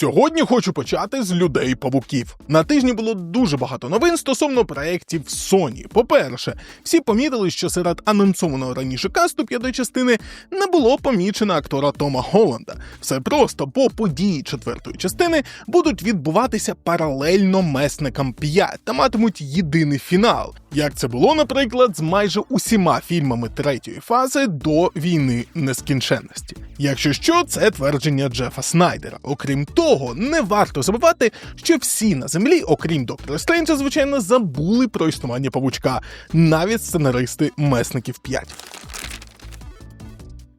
Сьогодні хочу почати з людей павуків. На тижні було дуже багато новин стосовно проєктів Sony. По-перше, всі помітили, що серед анонсованого раніше касту п'ятої частини не було помічено актора Тома Голланда. Все просто, бо події четвертої частини будуть відбуватися паралельно месникам 5 та матимуть єдиний фінал. Як це було, наприклад, з майже усіма фільмами третьої фази до війни нескінченності. Якщо що, це твердження Джефа Снайдера. Окрім того, не варто забувати, що всі на землі, окрім доктора Стренджа, звичайно, забули про існування павучка, навіть сценаристи месників 5.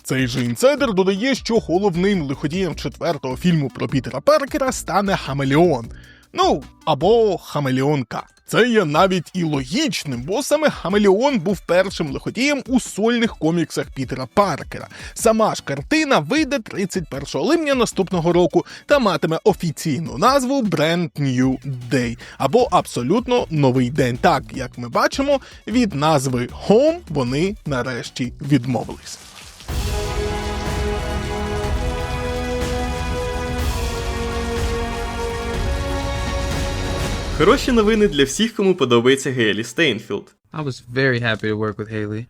Цей же інсайдер додає, що головним лиходієм четвертого фільму про Пітера Паркера стане Хамелеон. Ну або Хамелеонка. Це є навіть і логічним, бо саме Хамелеон був першим лиходієм у сольних коміксах Пітера Паркера. Сама ж картина вийде 31 липня наступного року та матиме офіційну назву Brand New Day або абсолютно новий день. Так як ми бачимо, від назви Home вони нарешті відмовились. Хороші новини для всіх, кому подобається Гейлі Стейнфілд. I was very happy to work with Haley.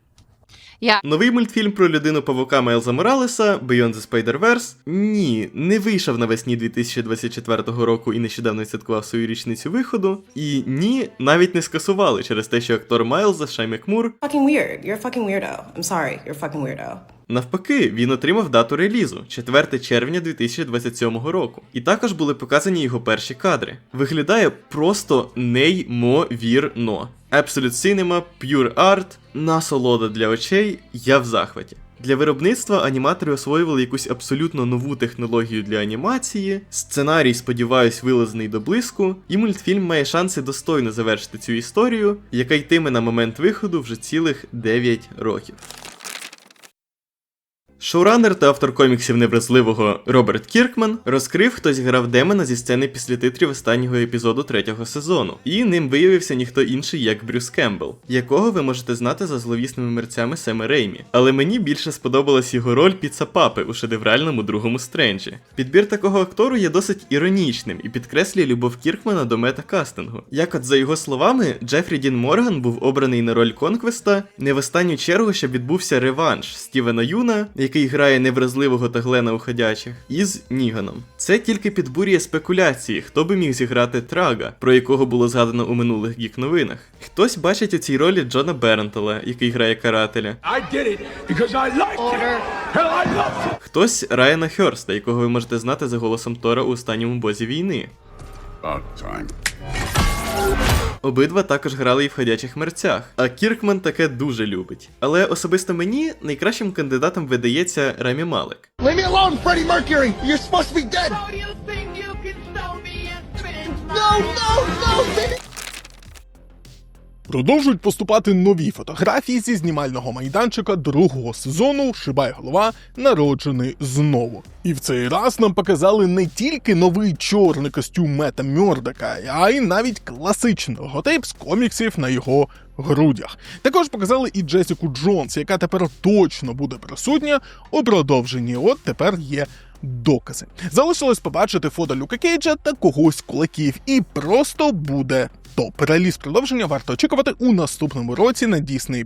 Новий мультфільм про людину павука Майлза Моралеса Beyond the Spider-Verse ні, не вийшов навесні 2024 року і нещодавно святкував свою річницю виходу. І ні, навіть не скасували через те, що актор Майлза Шай Макмур fucking weird. You're a fucking weirdo. I'm sorry. You're a fucking weirdo. Навпаки, він отримав дату релізу 4 червня 2027 року. І також були показані його перші кадри. Виглядає просто неймовірно. Absolute Cinema, Pure Art, насолода для очей, я в захваті. Для виробництва аніматори освоювали якусь абсолютно нову технологію для анімації. Сценарій, сподіваюсь, вилазений до блиску, і мультфільм має шанси достойно завершити цю історію, яка йтиме на момент виходу вже цілих 9 років. Шоуранер та автор коміксів невразливого Роберт Кіркман розкрив, хтось грав демона зі сцени після титрів останнього епізоду третього сезону, і ним виявився ніхто інший, як Брюс Кембл, якого ви можете знати за зловісними мерцями Семи Реймі. Але мені більше сподобалась його роль піца папи у шедевральному другому стренджі. Підбір такого актору є досить іронічним і підкреслює любов Кіркмана до метакастингу. Як от за його словами, Джефрі Дін Морган був обраний на роль Конквеста не в останню чергу, щоб відбувся реванш Стівена Юна, який грає невразливого та Глена у ходячих, із Ніганом. Це тільки підбурює спекуляції, хто би міг зіграти Трага, про якого було згадано у минулих гік новинах. Хтось бачить у цій ролі Джона Бернтела, який грає карателя. I did it because I liked it. And I loved it. Хтось Райана Херста, якого ви можете знати за голосом Тора у останньому бозі війни. About time. Обидва також грали і в ходячих мерцях, а Кіркман таке дуже любить. Але особисто мені найкращим кандидатом видається Ремі Малек. You're supposed to be dead! No, no, no! Продовжують поступати нові фотографії зі знімального майданчика другого сезону Шибай голова народжений знову. І в цей раз нам показали не тільки новий чорний костюм Мета Мьордака, а й навіть класичний логотип з коміксів на його грудях. Також показали і Джесіку Джонс, яка тепер точно буде присутня у продовженні. От тепер є докази. Залишилось побачити фото Люка Кейджа та когось кулаків, і просто буде топ. Реліз продовження варто очікувати у наступному році на Disney+.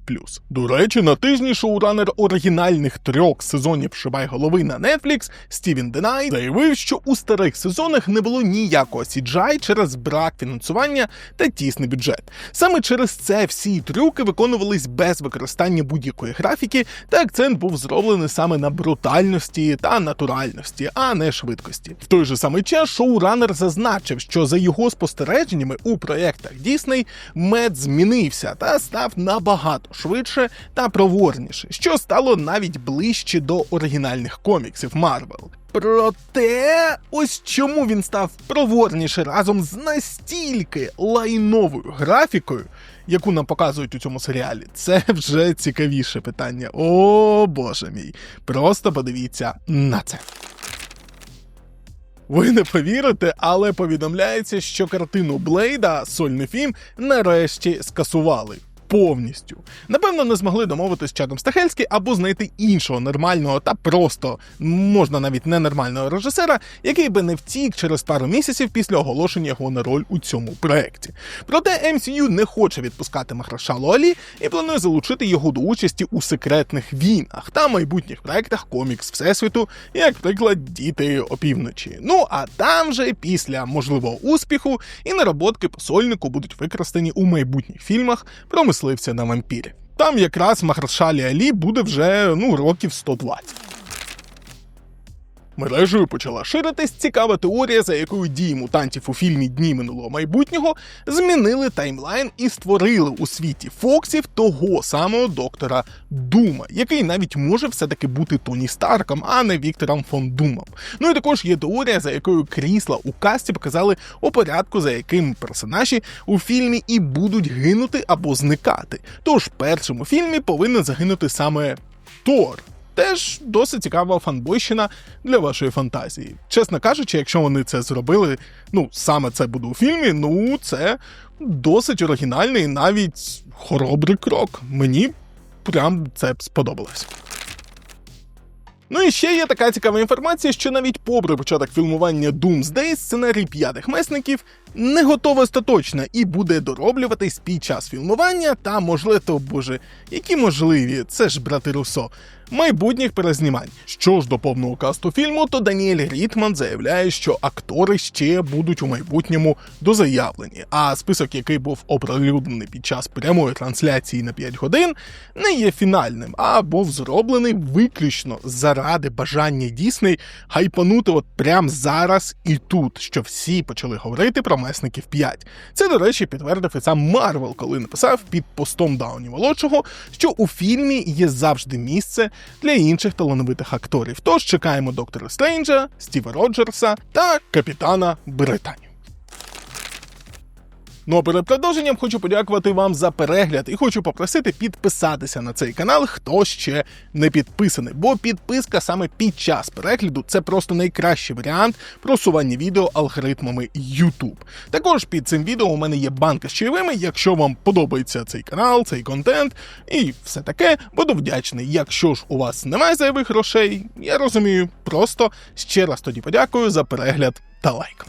До речі, на тижні шоуранер оригінальних трьох сезонів Шибай голови на Netflix Стівен Денай заявив, що у старих сезонах не було ніякого CGI через брак фінансування та тісний бюджет. Саме через це всі трюки виконувались без використання будь-якої графіки, та акцент був зроблений саме на брутальності та натуральності, а не швидкості. В той же самий час шоуранер зазначив, що за його спостереженнями у проєктах Disney мед змінився та став набагато швидше та проворніше, що стало навіть ближче до оригінальних коміксів Марвел. Проте, ось чому він став проворніше разом з настільки лайновою графікою, яку нам показують у цьому серіалі, це вже цікавіше питання. О боже мій. Просто подивіться на це. Ви не повірите, але повідомляється, що картину Блейда, сольний фільм, нарешті скасували. Повністю. Напевно, не змогли домовитись з Чадом Стахельський або знайти іншого нормального та просто можна навіть ненормального режисера, який би не втік через пару місяців після оголошення його на роль у цьому проекті. Проте MCU не хоче відпускати Махрашалу Алі і планує залучити його до участі у секретних війнах та майбутніх проектах комікс Всесвіту, як приклад Діти опівночі. Ну а там же після можливого успіху і нароботки посольнику будуть використані у майбутніх фільмах про мисливця на вампірів. Там якраз Махаршалі Алі буде вже ну років 120. Мережею почала ширитись цікава теорія, за якою дії мутантів у фільмі Дні минулого майбутнього змінили таймлайн і створили у світі Фоксів того самого доктора Дума, який навіть може все-таки бути Тоні Старком, а не Віктором фон Думом. Ну і також є теорія, за якою крісла у касті показали у порядку, за яким персонажі у фільмі і будуть гинути або зникати. Тож першому фільмі повинен загинути саме Тор. Теж досить цікава фанбойщина для вашої фантазії. Чесно кажучи, якщо вони це зробили, ну саме це буде у фільмі, ну це досить оригінальний, навіть хоробрий крок. Мені прям це сподобалось. Ну і ще є така цікава інформація, що навіть попри початок фільмування Doomsday, сценарій п'ятих месників не готовий остаточно і буде дороблюватись під час фільмування та, можливо, боже, які можливі, це ж брати Руссо, майбутніх перезнімань. Що ж до повного касту фільму, то Даніель Рітман заявляє, що актори ще будуть у майбутньому дозаявлені, а список, який був оприлюднений під час прямої трансляції на 5 годин, не є фінальним, а був зроблений виключно заради бажання Дісней хайпанути от прямо зараз і тут, що всі почали говорити про месників 5. Це, до речі, підтвердив і сам Марвел, коли написав під постом Дауні молодшого, що у фільмі є завжди місце для інших талановитих акторів. Тож чекаємо доктора Стрейнджа, Стіва Роджерса та капітана Британію. Ну а перед продовженням хочу подякувати вам за перегляд і хочу попросити підписатися на цей канал, хто ще не підписаний, бо підписка саме під час перегляду це просто найкращий варіант просування відео алгоритмами YouTube. Також під цим відео у мене є банка з чайовими. Якщо вам подобається цей канал, цей контент і все таке, буду вдячний. Якщо ж у вас немає зайвих грошей, я розумію, просто ще раз тоді подякую за перегляд та лайк.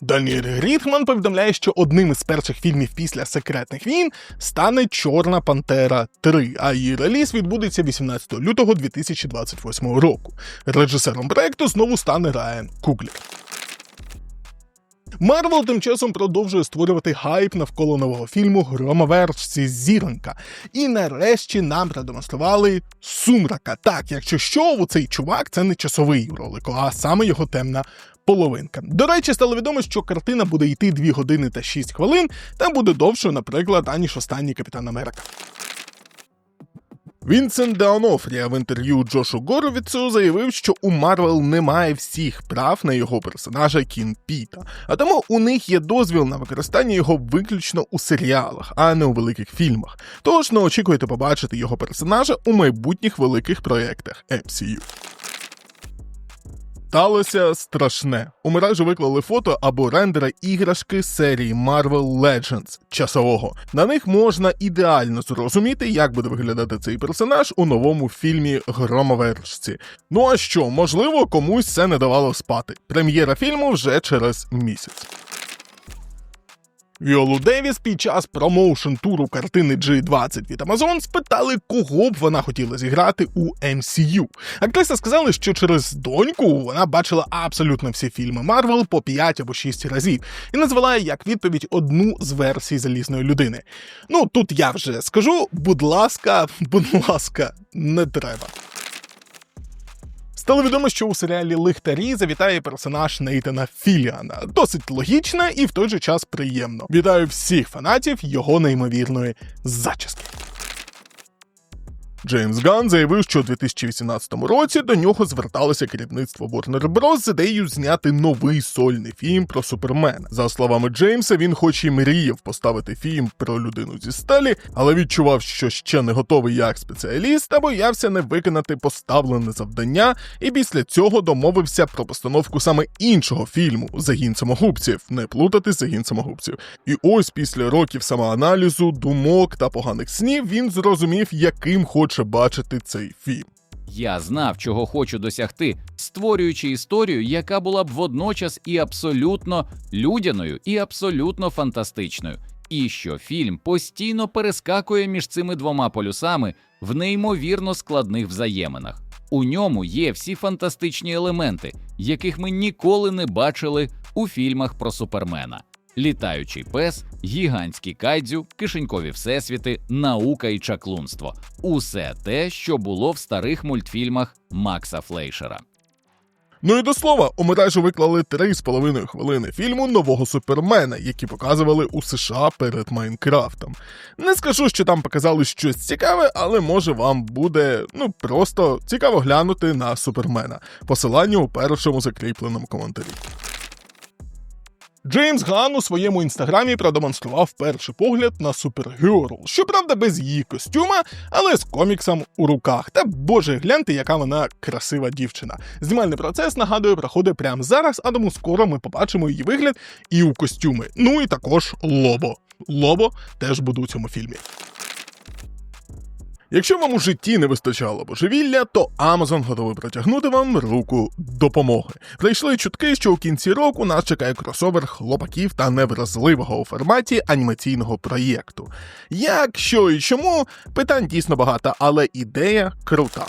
Даніель Грітман повідомляє, що одним із перших фільмів після секретних війн стане Чорна Пантера 3, а її реліз відбудеться 18 лютого 2028 року. Режисером проекту знову стане Райан Куглер. Марвел тим часом продовжує створювати хайп навколо нового фільму Громовершці Зіронька. І нарешті нам продемонстрували сумрака. Так, якщо що, у цей чувак це не часовий ролик, а саме його темна половинка. До речі, стало відомо, що картина буде йти 2 години та 6 хвилин, та буде довшою, наприклад, аніж останній Капітан Америка. Вінсент Деонофрія в інтерв'ю Джошу Горовіцу заявив, що у Марвел немає всіх прав на його персонажа Кін Піта, а тому у них є дозвіл на використання його виключно у серіалах, а не у великих фільмах. Тож не очікуйте побачити його персонажа у майбутніх великих проєктах MCU. Сталося страшне. У мережу виклали фото або рендери іграшки серії Marvel Legends часового. На них можна ідеально зрозуміти, як буде виглядати цей персонаж у новому фільмі Громовержці. Ну а що, можливо, комусь це не давало спати. Прем'єра фільму вже через місяць. Віолу Девіс під час промоушен туру картини G20 від Amazon спитали, кого б вона хотіла зіграти у MCU. Актриса сказала, що через доньку вона бачила абсолютно всі фільми Марвел по 5 або 6 разів і назвала як відповідь одну з версій залізної людини. Ну тут я вже скажу, будь ласка, будь ласка, не треба. Стало відомо, що у серіалі Лихтарі завітає персонаж Нейтана Філіана. Досить логічно і в той же час приємно. Вітаю всіх фанатів його неймовірної зачіски. Джеймс Ганн заявив, що у 2018 році до нього зверталося керівництво Warner Bros. з ідеєю зняти новий сольний фільм про Супермена. За словами Джеймса, він хоч і мріяв поставити фільм про людину зі сталі, але відчував, що ще не готовий як спеціаліст, та боявся не виконати поставлене завдання, і після цього домовився про постановку саме іншого фільму Загін самогубців, не плутати загін самогубців. І ось після років самоаналізу, думок та поганих снів він зрозумів, яким хоче бачити цей фільм. Я знав, чого хочу досягти, створюючи історію, яка була б водночас і абсолютно людяною, і абсолютно фантастичною. І що фільм постійно перескакує між цими двома полюсами в неймовірно складних взаєминах. У ньому є всі фантастичні елементи, яких ми ніколи не бачили у фільмах про супермена. Літаючий пес, гігантські кайдзю, кишенькові всесвіти, наука і чаклунство усе те, що було в старих мультфільмах Макса Флейшера. Ну і до слова, у мережу виклали 3,5 хвилини фільму нового супермена, які показували у США перед Майнкрафтом. Не скажу, що там показали щось цікаве, але може вам буде ну просто цікаво глянути на супермена. Посилання у першому закріпленому коментарі. Джеймс Ган у своєму інстаграмі продемонстрував перший погляд на Супергерл. Щоправда, без її костюма, але з коміксом у руках. Та боже, гляньте, яка вона красива дівчина. Знімальний процес, нагадую, проходить прямо зараз, а тому скоро ми побачимо її вигляд і у костюми. Ну і також Лобо. Лобо теж буде у цьому фільмі. Якщо вам у житті не вистачало божевілля, то Amazon готовий протягнути вам руку допомоги. Прийшли чутки, що у кінці року нас чекає кросовер хлопаків та невразливого у форматі анімаційного проєкту. Як, що і чому, питань дійсно багато, але ідея крута.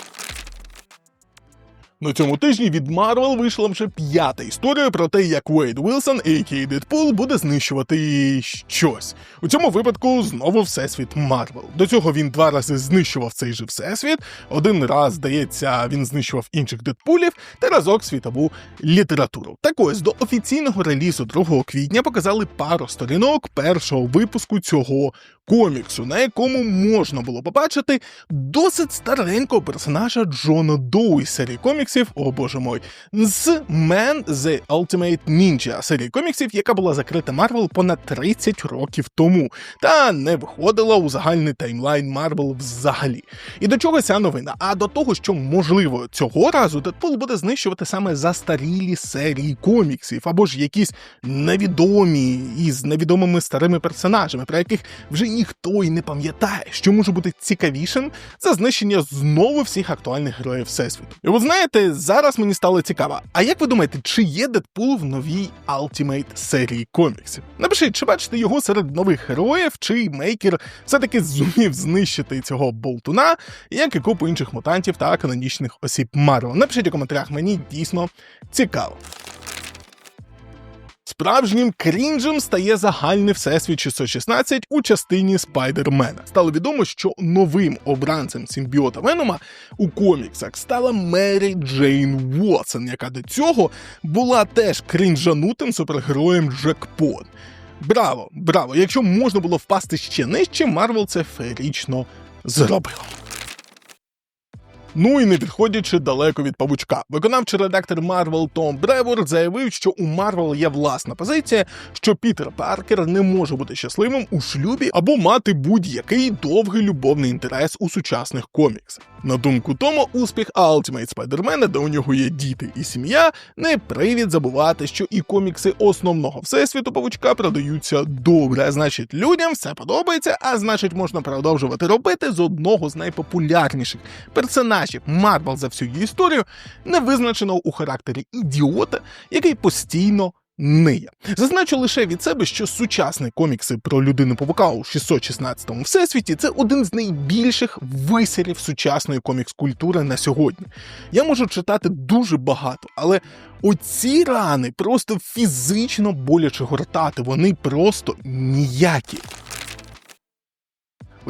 На цьому тижні від Marvel вийшла вже п'ята історія про те, як Уейд Вілсон, а.к.а. Дедпул, буде знищувати щось. У цьому випадку знову всесвіт Марвел. До цього він два рази знищував цей же всесвіт. Один раз, здається, він знищував інших Дедпулів та разок світову літературу. Так ось до офіційного релізу 2 квітня показали пару сторінок першого випуску цього коміксу, на якому можна було побачити досить старенького персонажа Джона Доу із серії коміксів, о боже мой, з Man the Ultimate Ninja, серії коміксів, яка була закрита Марвел понад 30 років тому, та не виходила у загальний таймлайн Марвел взагалі. І до чого ця новина? А до того, що можливо цього разу Дедпул буде знищувати саме застарілі серії коміксів, або ж якісь невідомі із невідомими старими персонажами, про яких вже ніхто й не пам'ятає, що може бути цікавішим за знищення знову всіх актуальних героїв Всесвіту. І от знаєте, зараз мені стало цікаво. А як ви думаєте, чи є Дедпул в новій Ultimate серії коміксів? Напишіть, чи бачите його серед нових героїв, чи мейкер все-таки зумів знищити цього болтуна, як і купу інших мутантів та канонічних осіб Марвел. Напишіть у коментарях, мені дійсно цікаво. Справжнім крінжем стає загальний всесвіт 616 у частині Спайдермена. Стало відомо, що новим обранцем симбіота Венома у коміксах стала Мері Джейн Уотсон, яка до цього була теж крінжанутим супергероєм Джекпот. Браво, браво! Якщо можна було впасти ще нижче, Марвел це феєрично зробило. Ну і не відходячи далеко від павучка, виконавчий редактор Marvel Том Бревор заявив, що у Marvel є власна позиція, що Пітер Паркер не може бути щасливим у шлюбі або мати будь-який довгий любовний інтерес у сучасних коміксах. На думку Тома, успіх Ultimate Spider-Man, де у нього є діти і сім'я, не привід забувати, що і комікси основного всесвіту павучка продаються добре. Значить, людям все подобається, а значить, можна продовжувати робити з одного з найпопулярніших персонажів Марвел за всю її історію, не визначеного у характері ідіота, який постійно. Ниє. Зазначу лише від себе, що сучасні комікси про людину павука у 616-му всесвіті це один з найбільших висерів сучасної комікс-культури на сьогодні. Я можу читати дуже багато, але оці рани просто фізично боляче гортати, вони просто ніякі.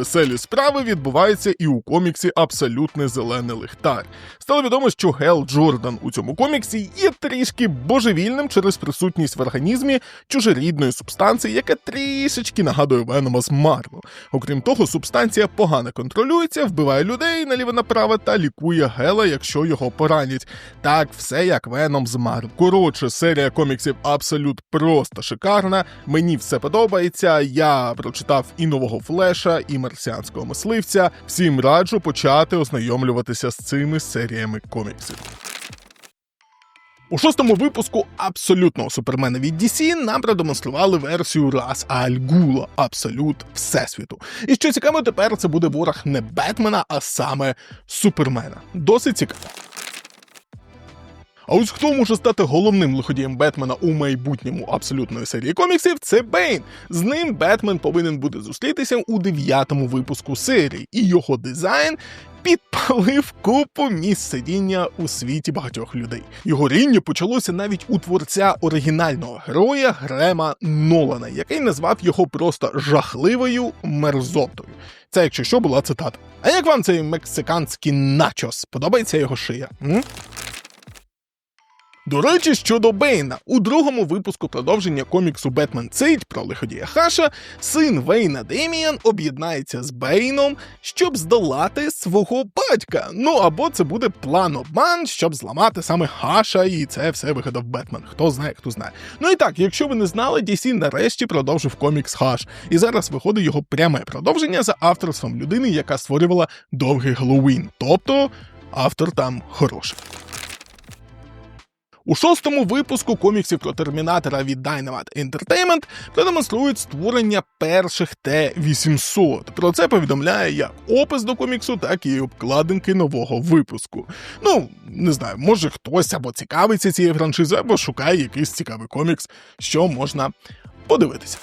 Веселі справи відбуваються і у коміксі Абсолютний зелений лихтар. Стало відомо, що Гел Джордан у цьому коміксі є трішки божевільним через присутність в організмі чужорідної субстанції, яка трішечки нагадує Венома з Марвел. Окрім того, субстанція погано контролюється, вбиває людей наліво направо та лікує Гела, якщо його поранять. Так, все як Веном з Марвел. Коротше, серія коміксів Абсолют просто шикарна. Мені все подобається. Я прочитав і нового флеша, і марсіанського мисливця. Всім раджу почати ознайомлюватися з цими серіями коміксів. У шостому випуску абсолютного супермена від DC нам продемонстрували версію Рас Аль Гула Абсолют Всесвіту. І що цікаво, тепер це буде ворог не Бетмена, а саме Супермена. Досить цікаво. А ось хто може стати головним лиходієм Бетмена у майбутньому абсолютної серії коміксів, це Бейн. З ним Бетмен повинен буде зустрітися у дев'ятому випуску серії, і його дизайн підпалив купу місць сидіння у світі багатьох людей. Його ріння почалося навіть у творця оригінального героя Грема Нолана, який назвав його просто жахливою мерзотою. Це, якщо що, була цитата. А як вам цей мексиканський начос? Подобається його шия? М? До речі, щодо Бейна, у другому випуску продовження коміксу Бетмен Цейд про лиходія Хаша, син Вейна Деміан об'єднається з Бейном, щоб здолати свого батька. Ну або це буде план обман, щоб зламати саме Хаша, і це все вигадав Бетмен. Хто знає, хто знає. Ну і так, якщо ви не знали, DC нарешті продовжив комікс Хаш, і зараз виходить його пряме продовження за авторством людини, яка створювала довгий Геловін. Тобто автор там хороший. У шостому випуску коміксів про термінатора від Dynamite Entertainment продемонструють створення перших Т-800. Про це повідомляє як опис до коміксу, так і обкладинки нового випуску. Ну, не знаю, може хтось або цікавиться цією франшизою, або шукає якийсь цікавий комікс, що можна подивитися.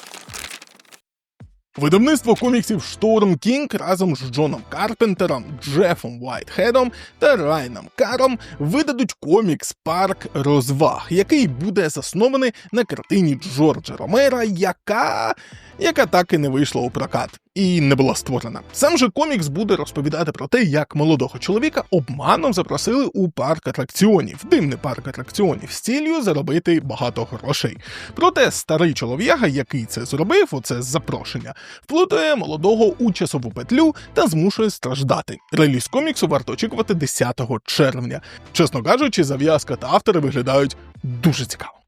Видавництво коміксів Шторм Кінг разом з Джоном Карпентером, Джефом Уайтхедом та Райном Каром видадуть комікс Парк розваг, який буде заснований на картині Джорджа Ромера, яка яка так і не вийшла у прокат і не була створена. Сам же комікс буде розповідати про те, як молодого чоловіка обманом запросили у парк атракціонів, димний парк атракціонів, з ціллю заробити багато грошей. Проте старий чолов'яга, який це зробив, оце запрошення, вплутує молодого у часову петлю та змушує страждати. Реліз коміксу варто очікувати 10 червня. Чесно кажучи, зав'язка та автори виглядають дуже цікаво.